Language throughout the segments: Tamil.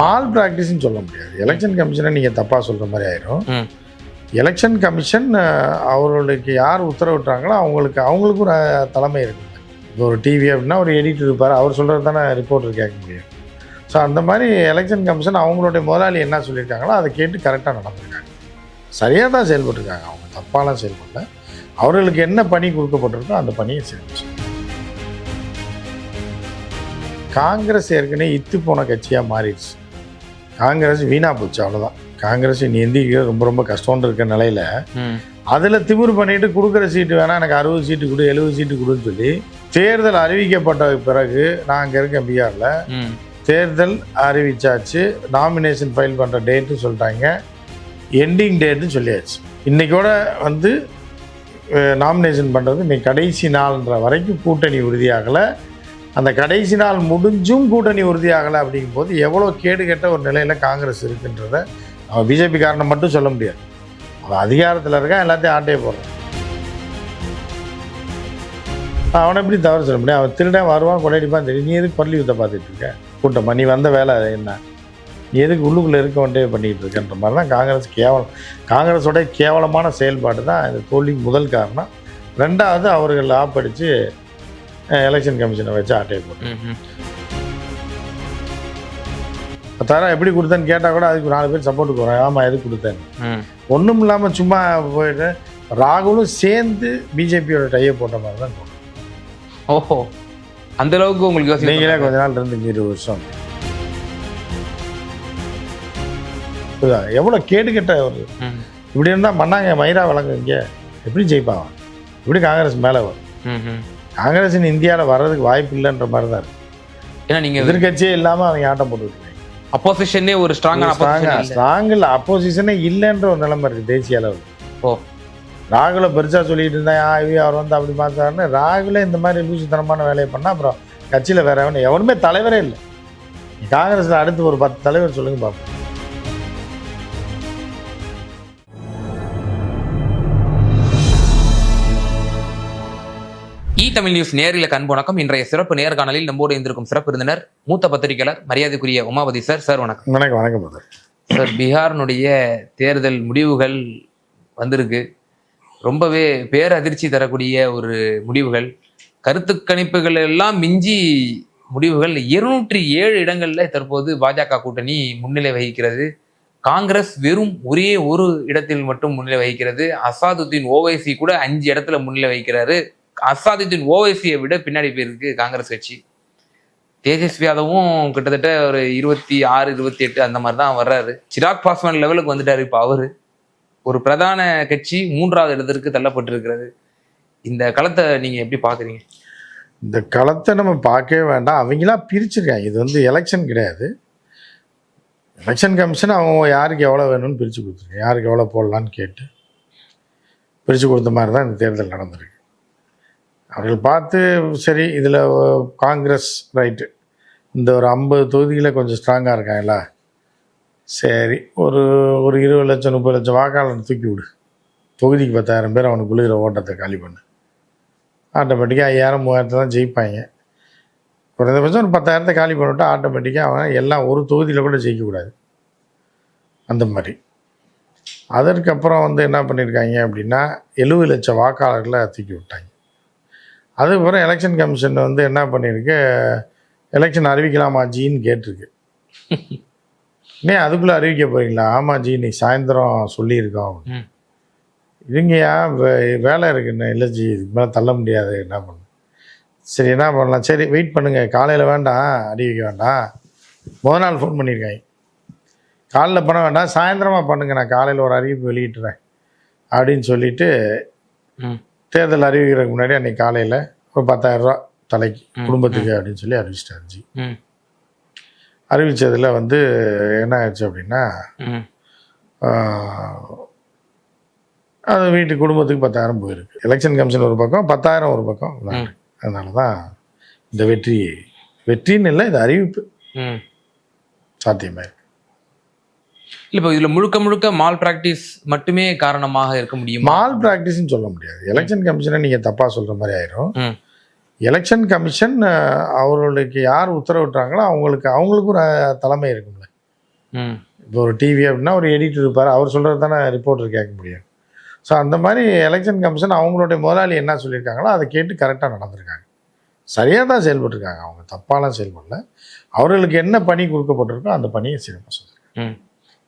மால் ப்ராக்டிஸ்னு சொல்ல முடியாது. எலெக்ஷன் கமிஷனை நீங்கள் தப்பாக சொல்கிற மாதிரி ஆயிரும். எலெக்ஷன் கமிஷன் அவர்களுக்கு யார் உத்தரவிட்டாங்களோ அவங்களுக்கு அவங்களுக்கு ஒரு தலைமை இருக்குங்க இப்போ ஒரு டிவி அப்படின்னா ஒரு எடிட்டர் இருப்பார். அவர் சொல்கிறது தானே ரிப்போர்ட்டர் கேட்க முடியும். ஸோ அந்த மாதிரி எலெக்ஷன் கமிஷன் அவங்களுடைய முதலாளி என்ன சொல்லியிருக்காங்களோ அதை கேட்டு கரெக்டாக நடந்திருக்காங்க. சரியாக தான் செயல்பட்டுருக்காங்க. அவங்க தப்பாலாம் செயல்படல. அவர்களுக்கு என்ன பணி கொடுக்கப்பட்டிருக்கோ அந்த பணியை செஞ்சு காங்கிரஸ் ஏற்கனவே இத்து போன கட்சியாக மாறிடுச்சு. காங்கிரஸ் வீணாக போச்சு அவ்வளோதான் காங்கிரஸ் இனி எந்திரிக்கிறது ரொம்ப ரொம்ப கஷ்டம்னு இருக்க நிலையில். அதில் திமிரு பண்ணிட்டு கொடுக்குற சீட்டு வேணால் எனக்கு அறுபது சீட்டு கொடு எழுபது சீட்டு கொடுன்னு சொல்லி தேர்தல் அறிவிக்கப்பட்ட பிறகு நான் அங்கே இருக்கேன் பீகாரில். தேர்தல் அறிவிச்சாச்சு நாமினேஷன் ஃபைல் பண்ணுற டேட்டு சொல்லிட்டாங்க எண்டிங் டேட்டு சொல்லியாச்சு இன்றைக்கோட வந்து நாமினேஷன் பண்ணுறது இன்னைக்கு கடைசி நாள்ன்ற வரைக்கும் கூட்டணி உறுதியாகலை அந்த கடைசி நாள் முடிஞ்சும் கூட்டணி உறுதியாகலை அப்படிங்கும்போது எவ்வளோ கேடுகெட்ட ஒரு நிலையில் காங்கிரஸ் இருக்குன்றத அவன் பிஜேபி காரணம் மட்டும் சொல்ல முடியாது. அவன் அதிகாரத்தில் இருக்கான் எல்லாத்தையும் ஆட்டையே போடுறான். அவனை எப்படி தவறு சொல்ல முடியும்? அவன் திருடன் வருவான் கொடையடிப்பான் தெரியும். நீ எதுக்கு பள்ளி யுத்த பார்த்துட்டு இருக்க? கூட்டமா நீ வந்த வேலை என்ன? நீ எதுக்கு உள்ளுக்குள்ளே இருக்க வேண்டிய பண்ணிகிட்டு இருக்கன்ற மாதிரி தான் காங்கிரஸ் கேவலம். காங்கிரஸோடைய கேவலமான செயல்பாடு தான் இந்த தோல்விக்கு முதல் காரணம். ரெண்டாவது அவர்கள் ஆப்படித்து எலெக்ஷன் கமிஷனை வச்சு ஆட்டையை போட்டு ம். ம். பத்தாயிரம் எப்படி கொடுத்தேன்னு கேட்டால் கூட அதுக்கு நாலு பேர் சப்போர்ட்டுக்கு வராங்க ஆமாம் எதுக்கு கொடுத்தேன் ம். ஒன்றும் இல்லாமல் சும்மா போயிட்டு ராகுலும் சேர்ந்து பிஜேபியோட டையை போட்ட மாதிரி தான் ஓஹோ அந்த அளவுக்கு உங்களுக்கு நீங்களே கொஞ்ச நாள் இருந்துங்க இருபது வருஷம்? எவ்வளோ கேடு கெட்ட ஒரு. இப்படி இருந்தால் மண்ணாங்க மயிரா வழங்க இங்கே எப்படி ஜெயிப்பாங்க எப்படி காங்கிரஸ் மேலே வரும். ம். காங்கிரஸ் இந்தியாவில் வர்றதுக்கு வாய்ப்பு இல்லைன்ற மாதிரி தான் இருக்கு. ஏன்னா நீங்க எதிர்கட்சியே இல்லாமல் அவங்க ஆட்டம் போட்டுருக்காங்க அப்போசிஷனே ஒரு ஸ்ட்ராங்கான அப்போசிஷன் ஸ்ட்ராங் இல்லை. அப்போசிஷனே இல்லைன்ற ஒரு நிலைமை இருக்குது தேசிய அளவில். ஓ. ராகுலை பெருசாக சொல்லிட்டு இருந்தா "ஆ, இவ அவர் வந்து அப்படி பார்த்தாருன்னு. ராகுலே இந்த மாதிரி லூசுத்தனமான வேலையை பண்ணால் அப்புறம் கட்சியில் வேற எவனும் எவனுமே தலைவரே இல்லை. காங்கிரஸில் அடுத்து ஒரு பத்து தலைவர் சொல்லுங்க பார்ப்போம் தமிழ் நியூஸ் நேரில் கண் வணக்கம் இன்றைய சிறப்பு நேர்காணலில் நம்மோடு இருந்திருக்கும் சிறப்பு விருந்தினர் மூத்த பத்திரிகையாளர் மரியாதைக்குரிய உமாபதி சார். சார் வணக்கம். வணக்கம் வணக்கம் சார் பீகாரினுடைய தேர்தல் முடிவுகள் வந்திருக்கு. ரொம்பவே பேரதிர்ச்சி தரக்கூடிய ஒரு முடிவுகள். கருத்து கணிப்புகள் எல்லாம் மிஞ்சி முடிவுகள். இருநூற்றி ஏழு இடங்கள்ல தற்போது பாஜக கூட்டணி முன்னிலை வகிக்கிறது. காங்கிரஸ் வெறும் ஒரே ஒரு இடத்தில் மட்டும் முன்னிலை வகிக்கிறது. அசாதுத்தீன் ஓவைசி கூட அஞ்சு இடத்துல முன்னிலை வகிக்கிறாரு. அசாதித்தின் ஓவைசியை விட பின்னாடி போயிருக்கு காங்கிரஸ் கட்சி. தேஜஸ்வி யாதவும் கிட்டத்தட்ட ஒரு இருபத்தி ஆறு இருபத்தி எட்டு அந்த மாதிரி தான் வர்றாரு. சிராக் பாஸ்வான் லெவலுக்கு வந்துட்டாரு இப்போ அவரு. ஒரு பிரதான கட்சி மூன்றாவது இடத்திற்கு தள்ளப்பட்டிருக்கிறது. இந்த களத்தை நீங்க எப்படி பாக்குறீங்க? இந்த களத்தை நம்ம பார்க்கவே வேண்டாம். அவங்களாம் பிரிச்சிருக்காங்க. இது வந்து எலெக்ஷன் கிடையாது. எலெக்ஷன் கமிஷன் அவங்க யாருக்கு எவ்வளோ வேணும்னு பிரித்து கொடுத்துருக்காங்க. யாருக்கு எவ்வளோ போடலான்னு கேட்டு பிரித்து கொடுத்த மாதிரி தான் இந்த தேர்தல் நடந்திருக்கு. அவர்கள் பார்த்து சரி இதில் காங்கிரஸ் ரைட்டு இந்த ஒரு ஐம்பது தொகுதியில் கொஞ்சம் ஸ்ட்ராங்காக இருக்காங்களா? சரி ஒரு ஒரு இருபது லட்சம் முப்பது லட்சம் வாக்காளர் தூக்கி விடு. தொகுதிக்கு பத்தாயிரம் பேர் அவனுக்கு விழுகிற ஓட்டத்தை காலி பண்ணு. ஆட்டோமேட்டிக்காக ஐயாயிரம் மூவாயிரத்தை தான் ஜெயிப்பாங்க. குறைந்தபட்சம் ஒரு பத்தாயிரத்தை காலி பண்ணிவிட்டா ஆட்டோமேட்டிக்காக அவன் எல்லாம் ஒரு தொகுதியில் கூட ஜெயிக்கக்கூடாது அந்த மாதிரி. அதற்கப்புறம் வந்து என்ன பண்ணியிருக்காங்க அப்படின்னா எழுபது லட்சம் வாக்காளர்களை தூக்கி விட்டாங்க. அதுக்கப்புறம் எலெக்ஷன் கமிஷன் வந்து என்ன பண்ணியிருக்கு? எலெக்ஷன் அறிவிக்கலாமா ஜின்னு கேட்டிருக்கு. நீ அதுக்குள்ளே அறிவிக்க போறீங்களா? ஆமாம் ஜி இன்னைக்கு சாயந்தரம் சொல்லியிருக்கோம் ம். இருங்கய்யா வே- வேலை இருக்குன்னு இல்லை ஜி இதுக்கு மேலே தள்ள முடியாது. என்ன பண்ண சரி என்ன பண்ணலாம்? சரி வெயிட் பண்ணுங்க. காலையில் வேண்டாம் அறிவிக்க வேண்டாம். முத நாள் ஃபோன் பண்ணியிருக்காங்க. காலைல பண்ண வேண்டாம் சாயந்தரமாக பண்ணுங்க. நான் காலையில் ஒரு அறிவிப்பு வெளியிட்டுறேன். அப்படின்னு சொல்லிட்டு ம். தேர்தல் அறிவிக்கிறதுக்கு முன்னாடி அன்னைக்கு காலையில் ஒரு பத்தாயிரம் ரூபா தலைக்கு குடும்பத்துக்கு அப்படின்னு சொல்லி அறிவிச்சிட்டாரு ஜி. ம், அறிவிச்சதில் வந்து என்ன ஆச்சு அப்படின்னா அது வீட்டு குடும்பத்துக்கு பத்தாயிரம் போயிருக்கு. எலெக்ஷன் கமிஷன் ஒரு பக்கம் பத்தாயிரம் ஒரு பக்கம். அதனால தான் இந்த வெற்றி வெற்றின்னு இல்லை இது அறிவிப்பு. சாத்தியமாக இருக்கு. இல்ல இப்போ இதுல முழுக்க முழுக்க மால் பிராக்டிஸ் மட்டுமே காரணமாக இருக்க முடியுமா? மால் ப்ராக்டிஸ்னு சொல்ல முடியாது. எலெக்ஷன் கமிஷனை நீங்கள் தப்பாக சொல்கிற மாதிரி ஆயிரும். எலெக்ஷன் கமிஷன் அவர்களுக்கு யார் உத்தரவிட்டாங்களோ அவங்களுக்கு அவங்களுக்கு ஒரு தலைமை இருக்கும்ல. ம். இப்போ ஒரு டிவி அப்படின்னா ஒரு எடிட்டர் இருப்பார். அவர் சொல்கிறது தானே ரிப்போர்ட்டர் கேட்க முடியும். ஸோ அந்த மாதிரி எலெக்ஷன் கமிஷன் அவங்களுடைய முதலாளி என்ன சொல்லியிருக்காங்களோ அதை கேட்டு கரெக்டாக நடந்திருக்காங்க. சரியாக தான் செயல்பட்டுருக்காங்க. அவங்க தப்பாலாம் செயல்படல. அவர்களுக்கு என்ன பணி கொடுக்கப்பட்டிருக்கோ அந்த பணியை சிறப்பாக ம்.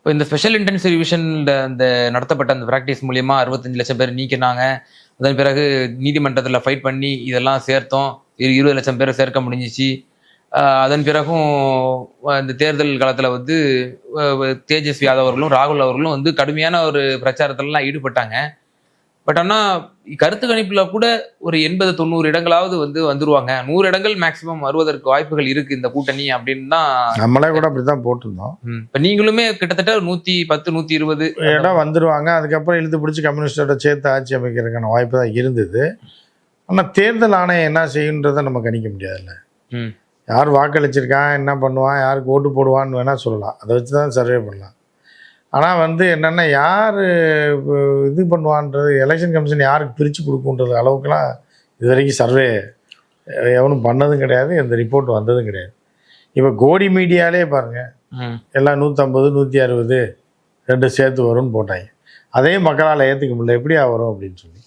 இப்போ இந்த ஸ்பெஷல் இன்டென்சிவ் ரிவிஷனில் அந்த நடத்தப்பட்ட அந்த ப்ராக்டிஸ் மூலியமா அறுபத்தஞ்சு லட்சம் பேர் நீக்கினாங்க. அதன் பிறகு நீதிமன்றத்தில் ஃபைட் பண்ணி இதெல்லாம் சேர்த்தோம். இரு இருபது லட்சம் பேரை சேர்க்க முடிஞ்சிச்சு. அதன் பிறகும் அந்த இந்த தேர்தல் காலத்தில் வந்து தேஜஸ்வி யாதவ் அவர்களும் ராகுல் அவர்களும் வந்து கடுமையான ஒரு பிரச்சாரத்திலலாம் ஈடுபட்டாங்க. பட் ஆனால் கருத்து கணிப்பில் கூட ஒரு எண்பது தொண்ணூறு இடங்களாவது வந்து வந்துருவாங்க. நூறு இடங்கள் மேக்சிமம் வருவதற்கு வாய்ப்புகள் இருக்கு இந்த கூட்டணி அப்படின்னு தான் நம்மளே கூட அப்படி தான் போட்டிருந்தோம். இப்ப நீங்களுமே கிட்டத்தட்ட நூத்தி பத்து நூத்தி இருபது இடம் வந்துருவாங்க. அதுக்கப்புறம் இழுத்து பிடிச்சி கம்யூனிஸ்டோட சேர்த்து ஆட்சி அமைக்கிறதுக்கான வாய்ப்பு தான் இருந்தது. ஆனால் தேர்தல் ஆணையம் என்ன செய்யுன்றதை நம்ம கணிக்க முடியாதுல்ல. யார் வாக்களிச்சிருக்கான் என்ன பண்ணுவான் யாருக்கு ஓட்டு போடுவான்னு வேணால் சொல்லலாம். அதை வச்சு தான் சர்வே பண்ணலாம். ஆனால் வந்து என்னென்னா யார் இது பண்ணுவான்றது எலெக்ஷன் கமிஷன் யாருக்கு பிரித்து கொடுக்குன்றது அளவுக்குலாம் இது வரைக்கும் சர்வே எவனும் பண்ணதும் கிடையாது எந்த ரிப்போர்ட் வந்ததும் கிடையாது. இப்போ கோடி மீடியாலே பாருங்கள். எல்லாம் நூற்றம்பது நூற்றி அறுபது ரெண்டு சேர்த்து வரும்னு போட்டாங்க. அதே மக்களால் ஏற்றுக்க முடியல எப்படியா வரும் அப்படின்னு சொல்லி.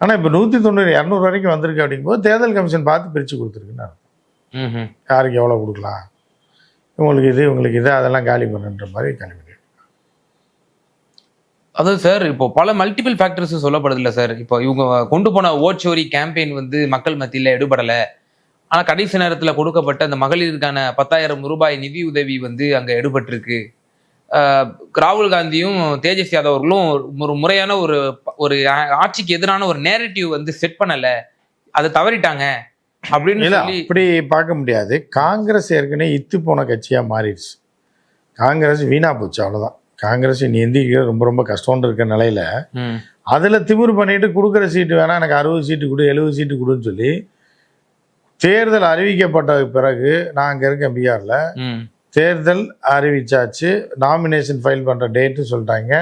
ஆனால் இப்போ நூற்றி தொண்ணூறு இரநூறு வரைக்கும் வந்திருக்கு அப்படிங்கும்போது தேர்தல் கமிஷன் பார்த்து பிரித்து கொடுத்துருக்குன்னு அர்த்தம். யாருக்கு எவ்வளோ கொடுக்கலாம்? இவங்களுக்கு இது இவங்களுக்கு இது அதெல்லாம் காலி பண்ணுன்ற மாதிரி காலி பண்ணி அதாவது சார் இப்போ பல மல்டிபிள் ஃபேக்டர்ஸ் சொல்லப்படுது இல்ல சார் இப்போ இவங்க கொண்டு போன ஓட்சோரி கேம்பெயின் வந்து மக்கள் மத்தியில எடுபடல. ஆனா கடைசி நேரத்துல கொடுக்கப்பட்ட அந்த மகளிருக்கான பத்தாயிரம் ரூபாய் நிதி உதவி வந்து அங்க எடுபட்டிருக்கு. ராகுல் காந்தியும் தேஜஸ்வி யாதவ் அவர்களும் ஒரு முறையான ஒரு ஒரு ஆட்சிக்கு எதிரான ஒரு நேரட்டிவ் வந்து செட் பண்ணல. அதை தவறிட்டாங்க. அப்படின்னு அப்படி பார்க்க முடியாது. காங்கிரஸ் ஏற்கனவே இத்து போன கட்சியாக மாறிடுச்சு. காங்கிரஸ் வீணா போச்சு அவ்வளோதான் காங்கிரஸ் இனி எந்திரிக்க ரொம்ப ரொம்ப கஷ்டம்னு இருக்க நிலையில அதில் திமிரு பண்ணிட்டு கொடுக்குற சீட்டு வேணாம் எனக்கு அறுபது சீட்டு கொடு எழுபது சீட்டு கொடுன்னு சொல்லி தேர்தல் அறிவிக்கப்பட்ட பிறகு நான் அங்கே இருக்கேன் பீகாரில். தேர்தல் அறிவிச்சாச்சு. நாமினேஷன் ஃபைல் பண்ணுற டேட்டு சொல்லிட்டாங்க.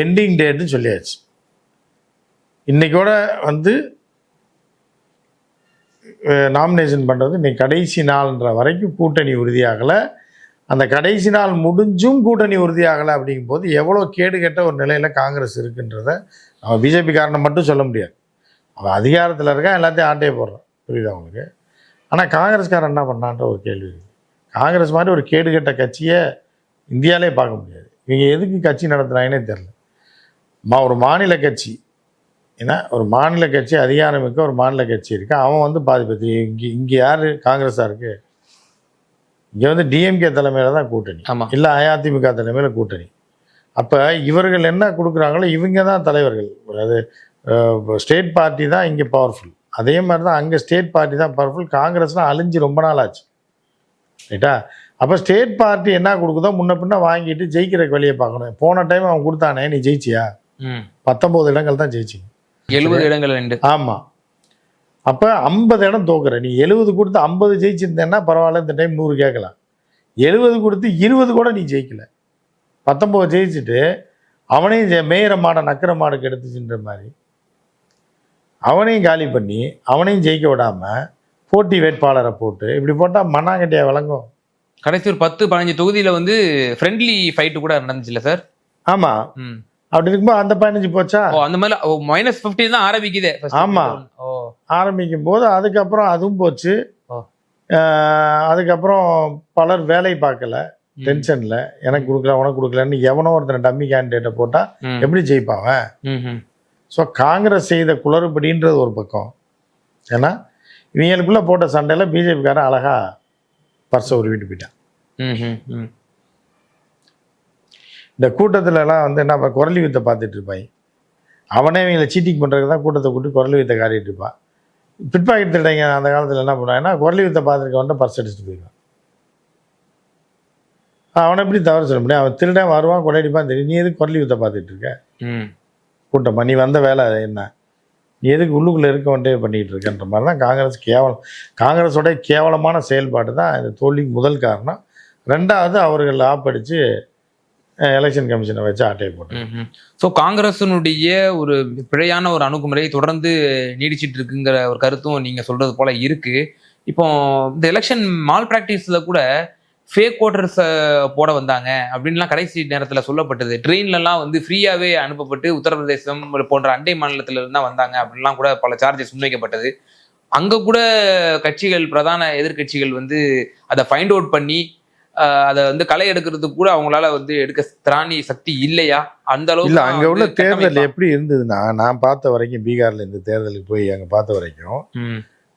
எண்டிங் டேட்டு சொல்லியாச்சு. இன்னைக்கோட வந்து நாமினேஷன் பண்ணுறது இன்னைக்கு கடைசி நாள்ன்ற வரைக்கும் கூட்டணி உறுதியாகலை. அந்த கடைசி நாள் முடிஞ்சும் கூட்டணி உறுதியாகலை அப்படிங்கும்போது எவ்வளோ கேடு கெட்ட ஒரு நிலையில் காங்கிரஸ் இருக்குன்றத நம்ம பிஜேபி காரணம் மட்டும் சொல்ல முடியாது. அவன் அதிகாரத்தில் இருக்கான் எல்லாத்தையும் ஆட்டையே போடுறான் புரியுதா அவங்களுக்கு ஆனால் காங்கிரஸ்காரன் என்ன பண்ணான்ற ஒரு கேள்வி. காங்கிரஸ் மாதிரி ஒரு கேடு கெட்ட கட்சியை இந்தியாவிலே பார்க்க முடியாது. இவங்க எதுக்கு கட்சி நடத்துகிறாங்கன்னே தெரில மா ஒரு மாநில கட்சி. ஏன்னா ஒரு மாநில கட்சி அதிகாரமிக்க ஒரு மாநில கட்சி இருக்குது அவன் வந்து பாதி இங்கே இங்கே யார்? காங்கிரஸாக இருக்குது இங்கே வந்து டிஎம்கே தலைமையில் தான் கூட்டணி. ஆமா. இல்லை அதிமுக தலைமையில் கூட்டணி. அப்போ இவர்கள் என்ன கொடுக்குறாங்களோ இவங்க தான் தலைவர்கள். அதாவது ஸ்டேட் பார்ட்டி தான் இங்கே பவர்ஃபுல் அதே மாதிரி தான் அங்கே ஸ்டேட் பார்ட்டி தான் பவர்ஃபுல் காங்கிரஸ்லாம் அழிஞ்சு ரொம்ப நாள் ஆச்சு. ரைட்டா? அப்போ ஸ்டேட் பார்ட்டி என்ன கொடுக்குதோ முன்ன பின்ன வாங்கிட்டு ஜெயிக்கிறக்கு வழியை பார்க்கணும். போன டைம் அவன் கொடுத்தானே நீ ஜெயிச்சியா? பத்தொம்போது இடங்கள் தான் ஜெயிச்சிங்க. எழுபது இடங்கள் ஆமாம் அப்போ ஐம்பது இடம் தோக்குற. நீ எழுபது கொடுத்து ஐம்பது ஜெயிச்சிருந்தேன்னா பரவாயில்ல இந்த டைம் நூறு கேட்கலாம். எழுபது கொடுத்து இருபது கூட நீ ஜெயிக்கல. பத்தொம்போது ஜெயிச்சுட்டு அவனையும் மேயிற மாடை நக்கிற மாடுக்கு எடுத்துச்சுன்ற மாதிரி. அவனையும் காலி பண்ணி அவனையும் ஜெயிக்க விடாம போட்டி வேட்பாளரை போட்டு இப்படி போட்டால் மண்ணாங்கட்டியா விளங்கும். கடைசி ஒரு பத்து பதினஞ்சு தொகுதியில வந்து ஃப்ரெண்ட்லி ஃபைட்டு கூட நடந்துச்சுல்ல சார் ஆமாம் அப்படி இருக்கும்போது அந்த பதினஞ்சு போச்சா? அந்த மாதிரி மைனஸ் பிப்டி தான் ஆரம்பிக்குதே. First. ஆமா. ஓ ஆரம்பிக்கும் போது அதுக்கப்புறம் அதுவும் போச்சு அதுக்கப்புறம் பலர் வேலை பார்க்கல. டென்ஷன்ல எனக்கு கொடுக்கல உனக்கு கொடுக்கலன்னு எவனோ ஒருத்தனை டம்மி கேண்டிடேட்டை போட்டா ம். எப்படி ஜெயிப்பாவன். ஸோ காங்கிரஸ் செய்த குளறுபடின்றது ஒரு பக்கம் ஏன்னா இவங்களுக்குள்ள போட்ட சண்டையில பிஜேபிக்காரன் அழகா பர்ஸை உருவிட்டு போயிட்டான். இந்த கூட்டத்துல எல்லாம் வந்து என்ன குரலி வித்தை பார்த்துட்டு இருப்பாங்க அவனே இவங்களை சீட்டிங் பண்ணுறதுக்கு தான் கூட்டத்தை கூட்டி குரலி வித்தை காட்டிட்டு இருப்பான் பிட்பாக்கெட் திருடைங்க அந்த காலத்தில் என்ன பண்ணுவாங்கன்னா குரலி வித்தை பார்த்துருக்கவன்ட்ட பர்ஸ் அடிச்சுட்டு போயிடுவான். அவனை எப்படி தவறு சொல்ல முடியும்? அவன் திருடன் வருவான் கொள்ளையடிப்பான் தெரியும். நீ எதுக்கு குரலி வித்தை பார்த்துட்டு இருக்க? ம். கூட்டமா நீ வந்த வேலை என்ன? நீ எதுக்கு உள்ளுக்குள்ளே இருக்க வந்துட்டே பண்ணிட்டு இருக்கன்ற மாதிரி தான் காங்கிரஸ் கேவலம் காங்கிரஸோட கேவலமான செயல்பாடு தான் இந்த தோல்விக்கு முதல் காரணம். ரெண்டாவது அவர்கள் ஆப்படிச்சு எலெக்ஷன் கமிஷனை வச்சு ஆட்டையை போட்டு. ஸோ காங்கிரஸினுடைய ஒரு பிழையான ஒரு அணுகுமுறை தொடர்ந்து நீடிச்சிட்டு இருக்குங்கிற ஒரு கருத்தும் நீங்க சொல்றது போல இருக்கு. இப்போ இந்த எலெக்ஷன் மால் பிராக்டிஸ்ல கூட ஃபேக் ஓட்டர்ஸ் போட வந்தாங்க அப்படின்லாம் கடைசி நேரத்தில் சொல்லப்பட்டது. ட்ரெயின்லலாம் வந்து ஃப்ரீயாகவே அனுப்பப்பட்டு உத்தரப்பிரதேசம் போன்ற அண்டை மாநிலத்தில் இருந்தால் வந்தாங்க அப்படின்லாம் கூட பல சார்ஜஸ் முன்வைக்கப்பட்டது. அங்கே கூட கட்சிகள் பிரதான எதிர்க்கட்சிகள் வந்து அதை ஃபைண்ட் அவுட் பண்ணி அதை வந்து களை எடுக்கிறதுக்கு கூட அவங்களால வந்து எடுக்க திராணி சக்தி இல்லையா? அந்த அளவுக்கு இல்ல அங்க உள்ள தேர்தல்? எப்படி இருந்ததுன்னா நான் பார்த்த வரைக்கும் பீகார்ல இந்த தேர்தலுக்கு போய் அங்க பார்த்த வரைக்கும்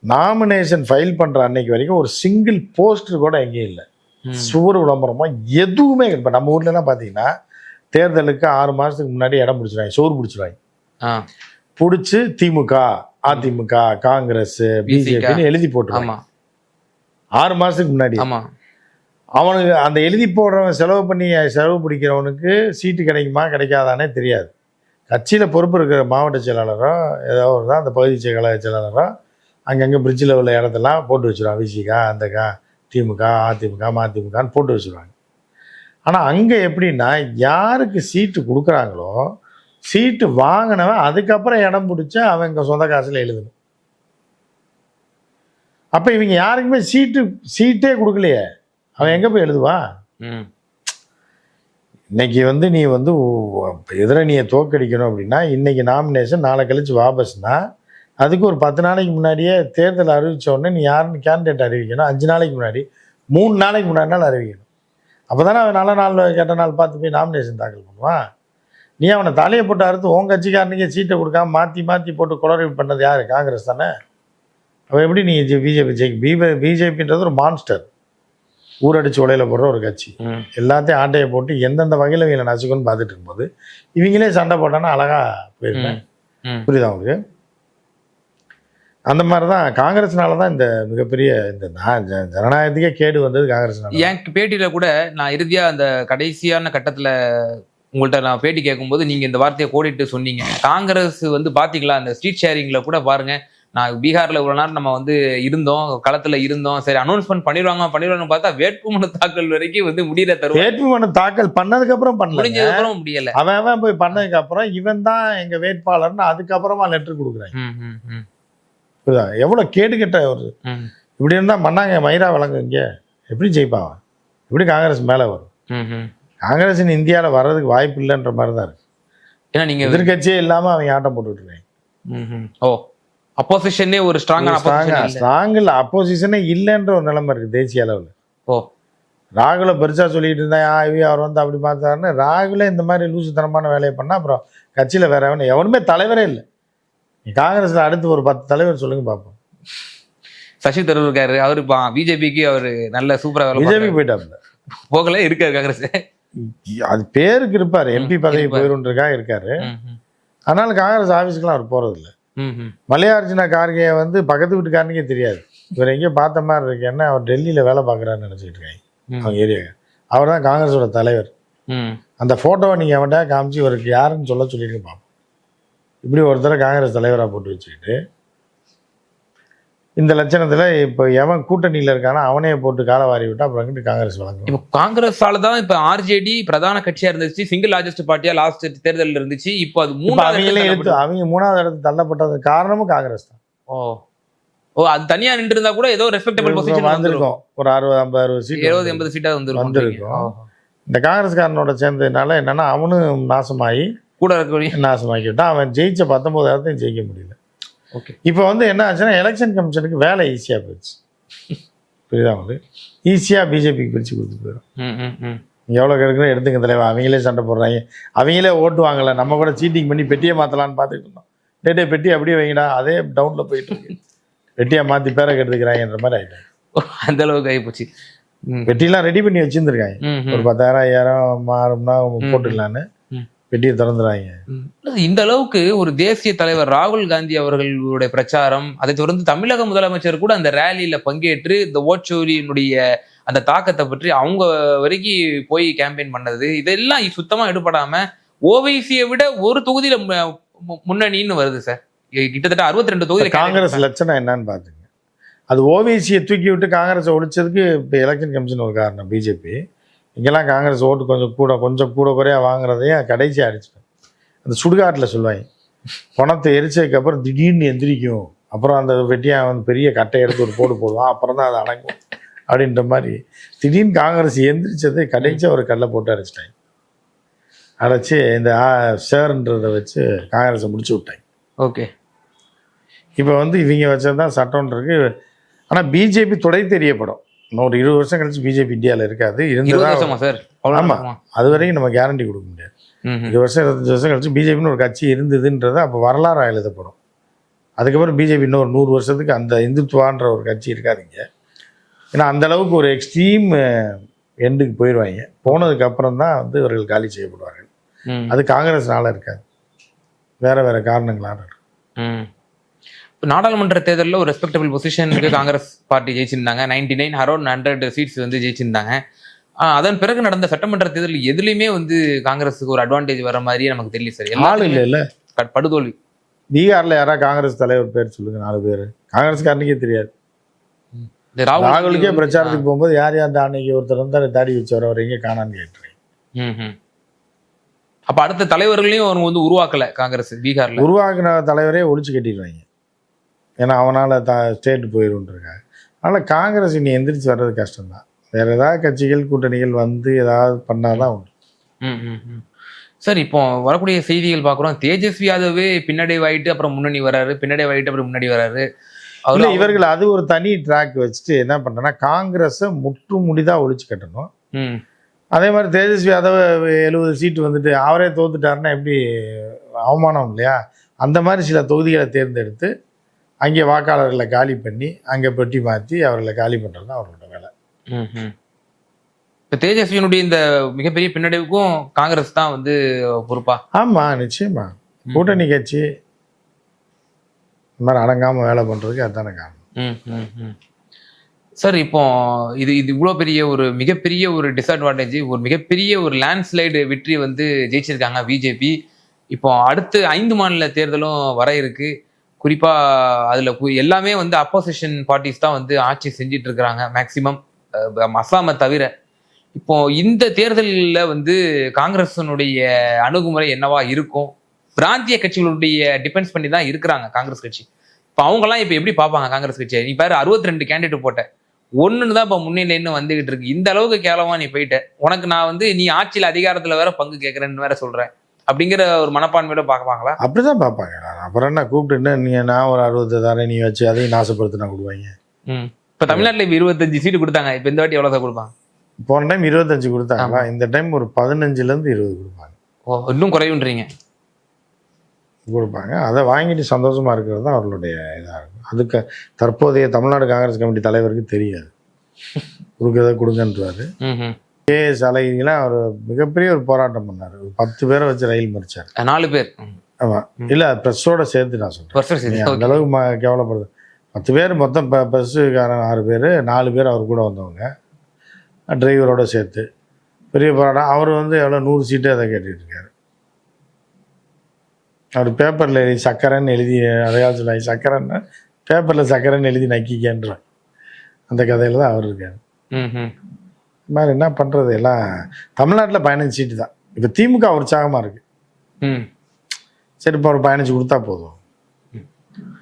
நாமினேஷன் ஃபைல் பண்ற அன்னைக்கு வரைக்கும் ஒரு சிங்கிள் போஸ்டர் கூட எங்கேயும் இல்லை. சுவர் விளம்பரமா எதுவுமே இப்போ நம்ம ஊர்ல எல்லாம் பாத்தீங்கன்னா தேர்தலுக்கு ஆறு மாசத்துக்கு முன்னாடி இடம் பிடிச்சிருவாங்க சோறு பிடிச்சிருவாங்க. பிடிச்சி திமுக அதிமுக காங்கிரஸ் பிஜேபின்னு எழுதி போட்டுருவாங்க. ஆறு மாசத்துக்கு முன்னாடி. அவனுக்கு அந்த எழுதி போடுறவன் செலவு பண்ணி செலவு பிடிக்கிறவனுக்கு சீட்டு கிடைக்குமா கிடைக்காதானே தெரியாது. கட்சியில் பொறுப்பு இருக்கிற மாவட்ட செயலாளரோ ஏதோ ஒரு தான் அந்த பகுதி செயலாளர் செயலாளரோ அங்கங்கே பிரிட்ஜில் உள்ள இடத்தெல்லாம் போட்டு வச்சுருவான் விசிகா அந்த கா திமுக அதிமுக மதிமுகன்னு போட்டு வச்சுருவாங்க. ஆனால் அங்கே எப்படின்னா யாருக்கு சீட்டு கொடுக்குறாங்களோ சீட்டு வாங்கினவன் அதுக்கப்புறம் இடம் பிடிச்சா அவன் இங்கே சொந்த காசில் எழுதணும். அப்போ இவங்க யாருக்குமே சீட்டு சீட்டே கொடுக்கலையே. அவன் எங்கே போய் எழுதுவான் ம், இன்னைக்கு வந்து நீ வந்து எதிரணியை தோக்கடிக்கணும் அப்படின்னா இன்னைக்கு நாமினேஷன் நாளை கழிச்சு வாபஸ்னா அதுக்கு ஒரு பத்து நாளைக்கு முன்னாடியே தேர்தல் அறிவிச்ச உடனே நீ யாருன்னு கேண்டிடேட் அறிவிக்கணும். அஞ்சு நாளைக்கு முன்னாடி மூணு நாளைக்கு முன்னாடி நாள் அறிவிக்கணும். அப்போ தானே அவன் நல்ல நாள் கெட்ட நாள் பார்த்து போய் நாமினேஷன் தாக்கல் பண்ணுவான். நீ அவனை தலையை போட்டு அறுத்து உன் கட்சிக்காரனுக்கே சீட்டை கொடுக்காம மாற்றி மாற்றி போட்டு குளறி பண்ணது யார்? காங்கிரஸ் தானே? அவன் எப்படி நீ பிஜேபி ஜெயிக்க பிபி பிஜேபின்றது ஒரு மான்ஸ்டர் ஊரடிச்சு உலையில போடுற ஒரு கட்சி. எல்லாத்தையும் ஆட்டையை போட்டு எந்தெந்த வகையில் இவங்களை நசுக்குன்னு பார்த்துட்டு இருக்கும்போது இவங்களே சண்டை போட்டான்னா அழகா போயிருப்பேன். ம். புரியுதா உங்களுக்கு? அந்த மாதிரி தான் காங்கிரஸ்னால தான் இந்த மிகப்பெரிய இந்த நா- ஜ- ஜனநாயகத்துக்கே கேடு வந்தது காங்கிரஸ்னால. என் பேட்டியில கூட நான் இறுதியா அந்த கடைசியான கட்டத்துல உங்கள்ட்ட நான் பேட்டி கேட்கும்போது நீங்க இந்த வார்த்தையை கோடிட்டு சொன்னீங்க. காங்கிரஸ் வந்து பாத்தீங்களா? அந்த ஸ்ட்ரீட் ஷேரிங்ல கூட பாருங்க நான் பீகார்ல இவ்வளவு நேரம் நம்ம வந்து இருந்தோம் களத்துல இருந்தோம். சரி அனௌன்ஸ்மெண்ட் பண்ணிடுவாங்க பண்ணிடுவாங்க பார்த்தா வேட்புமனு தாக்கல் வரைக்கும் வந்து முடியல தருவோம் வேட்புமனு தாக்கல் பண்ணதுக்கு அப்புறம் பண்ணல. முடிஞ்சதுக்கு அப்புறம் முடியல. அவன் அவன் போய் பண்ணதுக்கு அப்புறம் இவன் தான் எங்க வேட்பாளர்னு அதுக்கப்புறமா லெட்டர் கொடுக்குறாங்க. ம், ம், ம், புரியுதா? எவ்வளவு கேடு கெட்ட ஒரு இப்படி இருந்தா மண்ணாங்க மயிரா விளங்கு இங்க எப்படி ஜெயிப்பான் எப்படி காங்கிரஸ் மேல வரும்? ம், ம். காங்கிரஸ் இந்தியாவில் வர்றதுக்கு வாய்ப்பு இல்லைன்ற மாதிரி தான் இருக்கு. ஏன்னா நீங்க எதிர்கட்சியே இல்லாம அவங்க ஆட்டம் போட்டுட்டு. ஓ. அப்போசிஷனே ஒரு ஸ்ட்ராங்கான ஸ்ட்ராங் இல்லை. அப்போசிஷனே இல்லைன்ற ஒரு நிலைமை இருக்கு தேசிய அளவில். ஓ. ராகுல பெருசா சொல்லிட்டு இருந்தா ஆ, இவ அவர் வந்து அப்படி பார்த்தாருன்னு ராகுல இந்த மாதிரி லூசுத்தனமான வேலையை பண்ணா அப்புறம் கட்சியில வேற எவனும் எவனுமே தலைவரே இல்லை. காங்கிரஸ்ல அடுத்து ஒரு பத்து தலைவர் சொல்லுங்க பார்ப்போம் சசி தரூர் இருக்காரு அவரு பிஜேபிக்கு அவரு நல்ல சூப்பரா வேலை பிஜேபி. போயிட்டாப்ல போகல இருக்காரு காங்கிரஸ் அது பேருக்கு இருப்பாரு எம்பி பதவி இருப்பாரு. போயிருக்கா இருக்காரு. ம், ம், அதனால காங்கிரஸ் ஆஃபீஸ்க்குலாம் அவர் போறது இல்ல ம், ம். மல்லிகார்ஜுன கார்கே வந்து பக்கத்து வீட்டுக்காரனுக்கே தெரியாது இவர் எங்கேயோ பார்த்த மாதிரி இருக்கு அவர் டெல்லியில வேலை பார்க்குறாருன்னு நினைச்சிட்டு இருக்காங்க. அவங்க ஏரியா அவர் தான் காங்கிரஸோட தலைவர். அந்த ஃபோட்டோவை நீங்கள் அவன்கிட்ட காமிச்சு இவருக்கு யாருன்னு சொல்ல சொல்லிட்டு பார்ப்போம் இப்படி ஒருத்தரை காங்கிரஸ் தலைவராக போட்டு வச்சுக்கிட்டு இந்த லட்சணத்தில் இப்போ எவன் கூட்டணியில் இருக்கானோ அவனே போட்டு காலை வாரி விட்டா அப்புறம் எங்கிட்டு காங்கிரஸ் வழங்கும்? இப்ப காங்கிரஸால தான் இப்ப ஆர்ஜேடி பிரதான கட்சியா இருந்துச்சு சிங்கிள் லார்ஜஸ்ட் பார்ட்டியா லாஸ்ட் தேர்தல்ல இருந்துச்சு. இப்போ அது மூணாவது எடுத்து அவங்க மூணாவது இடத்துக்கு தள்ளப்பட்டது காரணமும் காங்கிரஸ் தான். ஓ. ஓ அது தனியா நின்று இருந்தா கூட ஏதோ ரெஸ்பெக்டபிள் பொசிஷன் வந்திருக்கும். ஒரு அறுபது ஐம்பது அறுபது சீட் இருபது எண்பது சீட்டா வந்திருக்கும். வந்திருக்கும். இந்த காங்கிரஸ்காரனோட சேர்ந்ததுனால என்னன்னா அவனும் நாசமாகி கூட இருக்கக்கூடிய நாசமாக்கி விட்டான். அவன் ஜெயிச்ச பத்தொன்பது இடத்தையும் ஜெயிக்க முடியல. இப்போ வந்து என்ன ஆச்சுன்னா எலெக்ஷன் கமிஷனுக்கு வேலை ஈஸியாக போயிடுச்சு. புரியுதா உங்களுக்கு? ஈஸியாக பிஜேபிக்கு பிரித்து கொடுத்து போயிடும். எவ்வளோ கிடைக்கிற எடுத்துங்க தலைவா அவங்களே சண்டை போடுறாங்க. அவங்களே ஓட்டு வாங்கல நம்ம கூட சீட்டிங் பண்ணி பெட்டியை மாற்றலான்னு பார்த்துட்டு இருந்தோம். டே டே பெட்டி அப்படியே வைங்கடா அதே டவுனில் போயிட்டு இருக்கு. பெட்டியை மாற்றி பேரை கெடுத்துக்கிறாங்கன்ற மாதிரி ஆகிட்டாங்க ஓ, அந்த அளவுக்கு ஆகிப்போச்சு பெட்டிலாம் ரெடி பண்ணி வச்சுருந்துருக்காங்க. ஒரு பத்தாயிரம் ஐயாயிரம் மாறும்னா போட்டுக்கலான்னு. பெட்டியை திறந்துறாங்க. இந்த அளவுக்கு ஒரு தேசிய தலைவர் ராகுல் காந்தி அவர்களுடைய பிரச்சாரம் அதை தொடர்ந்து தமிழக முதலமைச்சர் கூட அந்த ரேலியில பங்கேற்று இந்த ஓட்சோரியினுடைய அந்த தாக்கத்தை பற்றி அவங்க வரைக்கும் போய் கேம்பெயின் பண்ணது. இதெல்லாம் சுத்தமா எடுபடாம ஓவைசியை விட ஒரு தொகுதியில முன்னணின்னு வருது சார். கிட்டத்தட்ட அறுபத்தி ரெண்டு தொகுதியில காங்கிரஸ் லட்சணம் என்னன்னு பார்த்துங்க அது ஓபிசியை தூக்கி விட்டு காங்கிரஸை ஒழிச்சதுக்கு இப்போ எலெக்ஷன் கமிஷன் ஒரு காரணம் பிஜேபி இங்கெல்லாம் காங்கிரஸ் ஓட்டு கொஞ்சம் கூட கொஞ்சம் கூட குறையா வாங்குறதையும் கடைசியாக அடிச்சிட்டேன் அந்த சுடுகாட்டில் சொல்லுவாங்க பணத்தை எரிச்சதுக்கு அப்புறம் திடீர்னு எந்திரிக்கும். அப்புறம் அந்த வெட்டியா வந்து பெரிய கட்டை எடுத்து ஒரு போடு போடுவான். அப்புறம் தான் அது அடங்கும். அப்படின்ற மாதிரி. திடீர்னு காங்கிரஸ் எந்திரிச்சது கடைசி ஒரு கல்லை போட்டு அரைச்சிட்டாங்க அரைச்சி இந்த சேர்ன்றதை வச்சு காங்கிரஸை முடிச்சு விட்டாங்க. ஓகே. இப்போ வந்து இவங்க வச்சதான் சட்டம்னு இருக்கு. ஆனால் பிஜேபி துடை தெரியப்படும் இன்னும் ஒரு இருபது வருஷம் கழிச்சு பிஜேபி இந்தியாவில் இருக்காது. இருந்ததா சார்? அவ்வளவு ஆமா. நடக்குமா? அது வரைக்கும் நம்ம கேரண்டி கொடுக்க முடியாது. இருபது வருஷம் இருபத்தஞ்சு வருஷம் கழிச்சு பிஜேபின்னு ஒரு கட்சி இருந்ததுன்றது அப்போ வரலாறு எழுதப்படும். அதுக்கப்புறம் பிஜேபி இன்னொரு நூறு வருஷத்துக்கு அந்த இந்துத்துவான்ற ஒரு கட்சி இருக்காதுங்க. ஏன்னா அந்த அளவுக்கு ஒரு எக்ஸ்ட்ரீம் எண்டுக்கு போயிடுவாங்க போனதுக்கு அப்புறம் தான் வந்து இவர்கள் காலி செய்யப்படுவார்கள். அது காங்கிரஸ்னால இருக்காது. வேற வேற காரணங்களால இருக்கு ம். இப்ப நாடாளுமன்ற தேர்தலில் ஒரு ரெஸ்பெக்டபிள் பொசிஷனுக்கு Congress party ஜெயிச்சிருந்தாங்க. Ninety nine around hundred seats வந்து ஜெயிச்சிருந்தாங்க. அதன் பிறகு நடந்த சட்டமன்ற தேர்தலில் எதுலையுமே வந்து காங்கிரஸுக்கு ஒரு அட்வான்டேஜ் வர மாதிரியே நமக்கு தெரியல சார். எல்லாத்துலயுமே இல்லை இல்லை படுதோல்வி. பீகார்ல யாராவது காங்கிரஸ் தலைவர் பேர் சொல்லுங்க நாலு பேர். காங்கிரஸ்காரனுக்கே தெரியாது. ராகுலுக்கே பிரச்சாரத்துக்கு போகும்போது யார் யார் அன்னைக்கு ஒருத்தர் வந்து தாடி வச்சவர் அவர் எங்கே காணான்னு கேட்டுறேன். அப்ப அடுத்த தலைவர்களையும் அவங்க வந்து உருவாக்கல காங்கிரஸ் பீகார்ல? உருவாக்குன தலைவரே ஒழிச்சு கட்டிடுவாங்க ஏன்னா அவனால த ஸ்டேட் போயிடும்ன்றிருக்காங்க அதனால் காங்கிரஸ் இனி எந்திரிச்சு வர்றது கஷ்டம்தான். வேற ஏதாவது கட்சிகள் கூட்டணிகள் வந்து ஏதாவது பண்ணாதான் உண்டு. ம், ம், ம். சார் இப்போ வரக்கூடிய செய்திகள் பார்க்குறோம் தேஜஸ்வி யாதவே பின்னடைவாயிட்டு அப்புறம் முன்னணி வராரு. பின்னடைவாயிட்டு அப்புறம் முன்னாடி வராரு. இல்லை இவர்கள் அது ஒரு தனி ட்ராக் வச்சுட்டு என்ன பண்ணுறேன்னா காங்கிரஸை முற்று முடிதாக ஒழிச்சு கட்டணும். ம், அதே மாதிரி தேஜஸ்வி யாதவ் எழுபது சீட்டு வந்துட்டு அவரே தோத்துட்டாருன்னா எப்படி அவமானம் இல்லையா? அந்த மாதிரி சில தொகுதிகளை தேர்ந்தெடுத்து அங்கே வாக்காளர்களை காலி பண்ணி அங்கே பெட்டி மாற்றி அவர்களை காலி பண்ணுறது தான் அவரோட வேலை. இப்ப தேஜஸ்வியினுடைய இந்த மிகப்பெரிய பின்னடைவுக்கும் காங்கிரஸ் தான் வந்து பொறுப்பா? ஆமாம் நிச்சயமா. கூட்டணி கட்சி இந்த மாதிரி அடங்காமல் வேலை பண்ணுறதுக்கு அதுதானே காரணம். சார் இப்போ இது இது இவ்வளோ பெரிய ஒரு மிகப்பெரிய ஒரு டிஸ்அட்வான்டேஜ் ஒரு மிகப்பெரிய ஒரு லேண்ட்ஸ்லைடு வெற்றி வந்து ஜெயிச்சிருக்காங்க பிஜேபி இப்போ அடுத்து ஐந்து மாநில தேர்தலும் வர இருக்கு. குறிப்பாக அதில் எல்லாமே வந்து அப்போசிஷன் பார்ட்டிஸ் தான் வந்து ஆட்சி செஞ்சிட்டு இருக்கிறாங்க மேக்சிமம் அசாமை தவிர. இப்போ இந்த தேர்தலில் வந்து காங்கிரஸனுடைய அணுகுமுறை என்னவா இருக்கும்? பிராந்திய கட்சிகளுடைய டிபெண்ட்ஸ் பண்ணி தான் இருக்கிறாங்க காங்கிரஸ் கட்சி. இப்போ அவங்கெல்லாம் இப்போ எப்படி பார்ப்பாங்க காங்கிரஸ் கட்சியை? நீ பாரு அறுபத்தி ரெண்டு கேண்டிடேட் போட்ட. ஒன்றுன்னு தான் இப்போ முன்னிலைன்னு வந்துகிட்டு இருக்கு. இந்த அளவுக்கு கேளவா நீ போயிட்ட. உனக்கு நான் வந்து நீ ஆட்சியில் அதிகாரத்தில் வேற பங்கு கேட்குறேன்னு வேற சொல்கிறேன் அப்படிங்கிற ஒரு மனப்பான்மையோட பார்ப்பாங்களா அப்படி தான் பார்ப்பாங்க. அப்புறம் என்ன கூப்பிட்டு நீங்கள் நான் ஒரு அறுபது தரேன் நீ வச்சு அதையும் நாசப்படுத்தினா கொடுவாங்க. ம். இப்போ தமிழ்நாட்டில் இப்போ இருபத்தஞ்சு சீட்டு கொடுத்தாங்க. இப்போ இந்த வாட்டி எவ்வளோ சார் கொடுப்பாங்க? போன டைம் இருபத்தஞ்சு கொடுத்தாங்களா? இந்த டைம் ஒரு பதினஞ்சுலேருந்து இருபது கொடுப்பாங்க. ஓ இன்னும் குறைவுன்றீங்க கொடுப்பாங்க. அதை வாங்கிட்டு சந்தோஷமா இருக்கிறது தான் அவர்களுடைய இதாக இருக்கும். அதுக்கு தற்போதைய தமிழ்நாடு காங்கிரஸ் கமிட்டி தலைவருக்கு தெரியாது. கொடுக்கறத கொடுங்கன்றாரு. கேஎஸ் அழகிரிலாம் அவர் மிகப்பெரிய ஒரு போராட்டம் பண்ணார். ஒரு பத்து பேரை வச்சு ரயில் மறிச்சார். நாலு பேர். ஆமாம் இல்லை ப்ரெஸ்ஸோட சேர்த்து நான் சொல்கிறேன் அந்த அளவுக்கு ம கேவலப்படுது. பத்து பேர் மொத்தம் ப பஸ்ஸுக்காரன் ஆறு பேர் நாலு பேர் அவர் கூட வந்தவங்க. டிரைவரோட சேர்த்து. பெரிய போராட்டம். அவர் வந்து எவ்வளோ நூறு சீட்டு அதை கேட்டுட்டு இருக்காரு. அவர் பேப்பரில் எழுதி சக்கரைன்னு எழுதி அதையாவது சொல்லாங்க சக்கரைன்னு பேப்பரில் சக்கரைன்னு எழுதி நக்கிக்கன்ற அந்த கதையில் தான் அவர் இருக்கார். ம் மாதிரி என்ன பண்ணுறது எல்லாம் தமிழ்நாட்டில் பதினஞ்சு சீட்டு தான். இப்போ திமுக உற்சாகமாக இருக்குது ம். சரி இப்போ ஒரு பதினஞ்சு கொடுத்தா போதும்.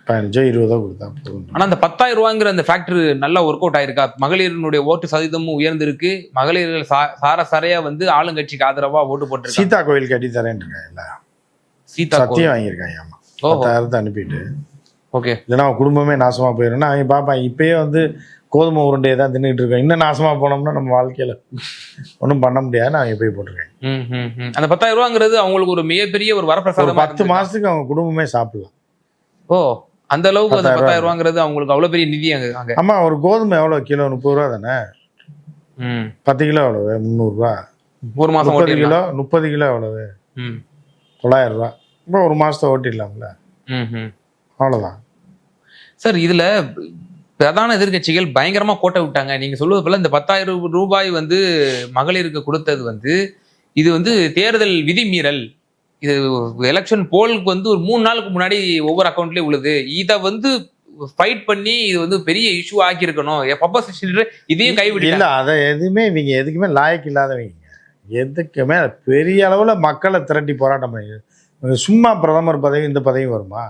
பதினஞ்சோ இருபதோ கொடுத்தா போதும். ஆனா அந்த பத்தாயிரம் ரூபாங்கிற அந்த ஃபேக்டரி நல்லா ஒர்க் அவுட் ஆயிருக்கா? மகளிரினுடைய ஓட்டு சதவீதமும் உயர்ந்திருக்கு. மகளிர்கள் சார சாரையா வந்து ஆளுங்கட்சிக்கு ஆதரவா ஓட்டு போட்டிருக்காங்க. சீதா கோயில் கட்டி தரேன் இருக்காங்க சீதா சத்தியம் வாங்கியிருக்காங்க ஆமா. பத்தாயிரத்தை அனுப்பிட்டு. ஓகே. இல்லைன்னா குடும்பமே நாசமா போயிடும்னா அவங்க பார்ப்பாங்க இப்பயே வந்து கோதுமை உருண்டையை தான் தின்னுட்டு இருக்கோம். இன்னும் நாசமா போனோம்னா நம்ம வாழ்க்கையில ஒன்றும் பண்ண முடியாதுன்னு அவங்க போய் ம். அந்த பத்தாயிரம் ரூபாங்கிறது அவங்களுக்கு ஒரு மிகப்பெரிய ஒரு வரப்பிரசாதமா பத்து. மாசத்துக்கு அவங்க குடும்பமே சாப்பிடலாம். ஓ அந்த அளவுக்கு அந்த பத்தாயிரம் ரூபாங்கிறது அவங்களுக்கு அவ்வளவு பெரிய நிதி அங்க ஆமா ஒரு கோதுமை எவ்வளோ கிலோ முப்பது ரூபா தானே. பத்து கிலோ எவ்வளவு? முந்நூறுரூவா ஒரு மாசம் முப்பது கிலோ முப்பது கிலோ எவ்வளவு? தொள்ளாயிரம் ரூபா. இப்போ ஒரு மாசத்தை ஓட்டிடலாம்ல. அவ்வளோதான் சார் இதுல பிரதான எதிர்க்கட்சிகள் பயங்கரமா கோட்டை விட்டாங்க. நீங்க சொல்வது போல இந்த பத்தாயிரம் ரூபாய் வந்து மகளிருக்கு கொடுத்தது வந்து இது வந்து தேர்தல் விதிமீறல். இது எலெக்ஷன் போலுக்கு வந்து ஒரு மூணு நாளுக்கு முன்னாடி ஒவ்வொரு அக்கௌண்ட்லயும் விழுது இதை வந்து ஃபைட் பண்ணி இது வந்து பெரிய இஷ்யூ ஆக்கியிருக்கணும். பப்போசிஷன் இதையும் கைவிடல இல்ல அதை எதுவுமே இவங்க எதுக்குமே லாயக்கு இல்லாதவங்க. எதுக்குமே பெரிய அளவுல மக்களை திரட்டி போராட்டம் பண்ணி சும்மா பிரதமர் பதவி இந்த பதவி வருமா?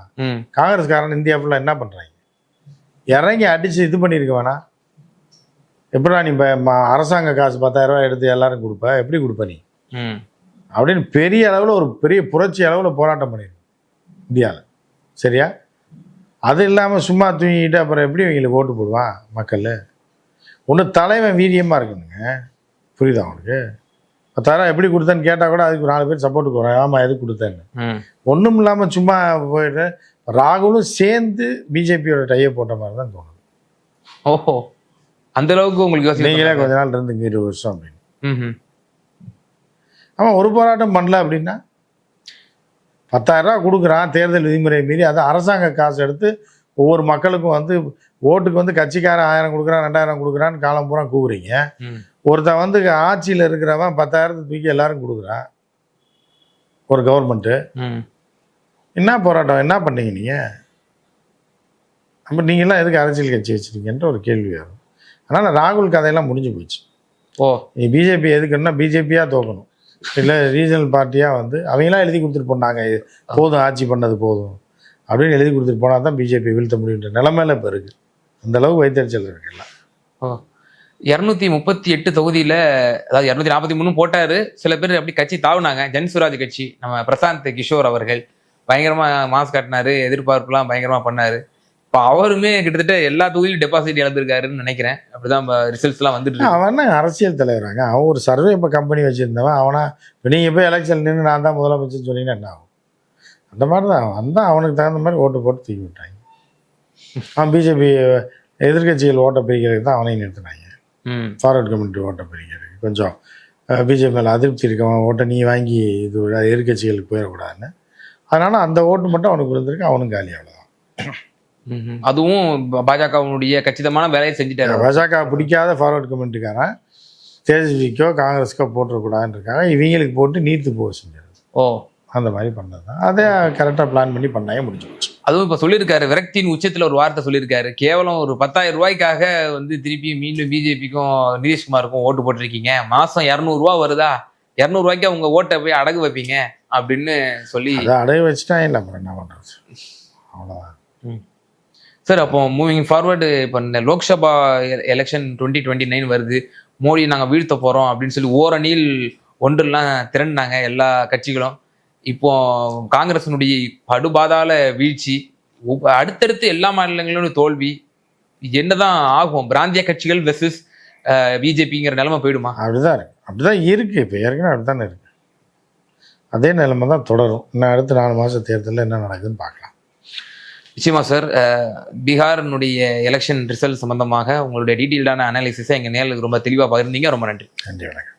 காங்கிரஸ்காரன் இந்தியா ஃபுல்லாக என்ன பண்றாங்க? இறங்கி அடிச்சு இது பண்ணியிருக்க வேணாம் எப்படா நீ அரசாங்க காசு பத்தாயிரம் ரூபாய் எடுத்து எல்லாரும் கொடுப்ப? எப்படி கொடுப்ப நீ? ம். அப்படின்னு பெரிய அளவில் ஒரு பெரிய புரட்சி அளவில் போராட்டம் பண்ணிருக்கு இந்தியாவில் சரியா? அது இல்லாமல் சும்மா தூங்கிட்டு அப்புறம் எப்படி இவங்களுக்கு ஓட்டு போடுவான் மக்கள்? ஒன்று தலைவன் வீரியமாக இருக்கணுங்க. புரியுதா அவனுக்கு பத்தாயிரம் எப்படி கொடுத்தேன்னு கேட்டால் கூட அதுக்கு நாலு பேர் சப்போர்ட்டுக்கு வரும் ஆமாம் எதுக்கு கொடுத்தேன்னு. ஒன்றும் இல்லாமல் சும்மா போயிட்டு ராகுலும் சேர்ந்து பிஜேபியோட டையை போட்ட மாதிரி தான் தோணுது. ஓஹோ. அந்த அளவுக்கு உங்களுக்கு நீங்களே கொஞ்ச நாள் இருந்துங்க இருபது வருஷம் அப்படின்னு. ம் அவன் ஒரு போராட்டம் பண்ணல அப்படின்னா பத்தாயிரம் ரூபா கொடுக்குறான் தேர்தல் விதிமுறை மீறி அது அரசாங்க காசு எடுத்து ஒவ்வொரு மக்களுக்கும் வந்து ஓட்டுக்கு வந்து கட்சிக்காரன் ஆயிரம் கொடுக்குறான் ரெண்டாயிரம் கொடுக்குறான்னு காலம் பூரா கூவுறீங்க. ஒருத்தன் வந்து ஆட்சியில் இருக்கிறவன் பத்தாயிரத்தை தூக்கி எல்லாரும் கொடுக்குறான். ஒரு கவர்மெண்ட்டு ம். என்ன போராட்டம்? என்ன பண்ணீங்க நீங்கள் அப்போ நீங்களாம் எதுக்கு அரசியல் கட்சி வச்சுருக்கீங்கன்ற ஒரு கேள்வி வரும். அதனால் ராகுல் கதையெல்லாம் முடிஞ்சு போச்சு. ஓ. நீ பிஜேபி எதுக்குன்னா பிஜேபியாக தோக்கணும். இல்லை ரீஜனல் பார்ட்டியாக வந்து அவங்களாம் எழுதி கொடுத்துட்டு போனாங்க. போதும் ஆட்சி பண்ணது போதும். அப்படின்னு எழுதி கொடுத்துட்டு போனால் தான் பிஜேபி வீழ்த்த முடியுன்ற நிலமையில இப்போ இருக்குது அந்த அளவுக்கு வைத்தறிச்சல் இருக்குல்ல ஓ. இரநூத்தி முப்பத்தி எட்டு தொகுதியில அதாவது இரநூத்தி நாற்பத்தி மூணு போட்டாரு. சில பேர் அப்படி கட்சி தாவுனாங்க. ஜன்சுராஜ் கட்சி நம்ம பிரசாந்த் கிஷோர் அவர்கள் பயங்கரமா மாஸ் காட்டினாரு எதிர்பார்ப்புலாம் பயங்கரமா பண்ணாரு. இப்போ அவருமே கிட்டத்தட்ட எல்லா தொகுதியிலும் டெபாசிட் இழந்திருக்காருன்னு நினைக்கிறேன். அப்படிதான் ரிசல்ட்ஸ் எல்லாம் வந்துட்டு அவன் அரசியல் தலைவராங்க அவன் ஒரு சர்வே இப்போ கம்பெனி வச்சுருந்தவன். அவனா இப்போ நீங்கள் போய் எலெக்ஷன் நின்று நான் தான் முதலமைச்சர் சொன்னீங்கன்னா என்ன ஆகும்? அந்த மாதிரி தான் அவன். வந்தான் அவனுக்கு தகுந்த மாதிரி ஓட்டு போட்டு தூக்கி விட்டாங்க. அவன் பிஜேபி எதிர்க்கட்சிகள் ஓட்டை பிரிக்கிறதுக்கு தான் அவனையும் நிறுத்தினாங்க. ஃபார்வர்ட் கம்யூனிட்டி ஓட்டை பிரிக்கிறதுக்கு கொஞ்சம் பிஜேபி மேலே அதிருப்தி இருக்கவன் ஓட்டை நீ வாங்கி இது விட எதிர்க்கட்சிகளுக்கு போயிடக்கூடாதுன்னு. அதனால் அந்த ஓட்டு மட்டும் அவனுக்கு விழுந்திருக்கு அவனும் காலி அவ்வளோதான். அதுவும் பாஜகவினுடைய கச்சிதமான வேலையை செஞ்சுட்டாரு பாஜக பிடிக்காத ஃபார்வர்ட் கம்யூனிட்டிக்காரன் தேஜஸ்விக்கோ காங்கிரஸ்க்கோ போட்டுறக்கூடாதுன்னு இருக்காங்க இவங்களுக்கு போட்டு நீர்த்து போக செஞ்சது ஓ. அந்த மாதிரி பண்ணது தான் அதை கரெக்டாக பிளான் பண்ணி பண்ணாங்க முடிஞ்சு போச்சு அதுவும் இப்ப சொல்லியிருக்காரு விரக்தியின் உச்சத்துல ஒரு வார்த்தை சொல்லியிருக்காரு. கேவலம் ஒரு பத்தாயிரம் ரூபாய்க்காக வந்து திருப்பி மீண்டும் பிஜேபிக்கும் நிதிஷ்குமாருக்கும் ஓட்டு போட்டிருக்கீங்க. மாசம் இரநூறுவா வருதா? இரநூறுவாய்க்கு அவங்க ஓட்டை போய் அடகு வைப்பீங்க அப்படின்னு சொல்லி அடைய வச்சுட்டா இல்லை அப்புறம் என்ன பண்ணுறது அவ்வளோதான் சார் அப்போ மூவிங் ஃபார்வர்டு இப்போ இந்த Lok Sabha election twenty twenty nine வருது. மோடி நாங்கள் வீழ்த்த போகிறோம் அப்படின்னு சொல்லி ஓரணியில் ஒன்றெல்லாம் திரண்டாங்க எல்லா கட்சிகளும். இப்போ காங்கிரஸினுடைய படுபாதாள வீழ்ச்சி அடுத்தடுத்து எல்லா மாநிலங்களிலும் தோல்வி என்னதான் ஆகும்? பிராந்திய கட்சிகள் வெர்சஸ் பிஜேபிங்கிற நிலைமை போயிடுமா? அப்படிதான் இருக்கு. அப்படிதான் இருக்கு. இப்போ ஏற்கனவே அப்படித்தானே இருக்கு. அதே நிலைமை தான் தொடரும். இன்னும் அடுத்த நாலு மாதம் தேர்தலில் என்ன நடக்குதுன்னு பார்க்கலாம். நிச்சயமா சார் பீகாரினுடைய எலெக்ஷன் ரிசல்ட் சம்பந்தமாக உங்களுடைய டீட்டெயில்டான அனாலிசிஸை எங்கள் நேரில் ரொம்ப தெளிவாக பகிர்ந்தீங்க. ரொம்ப நன்றி. நன்றி வணக்கம்.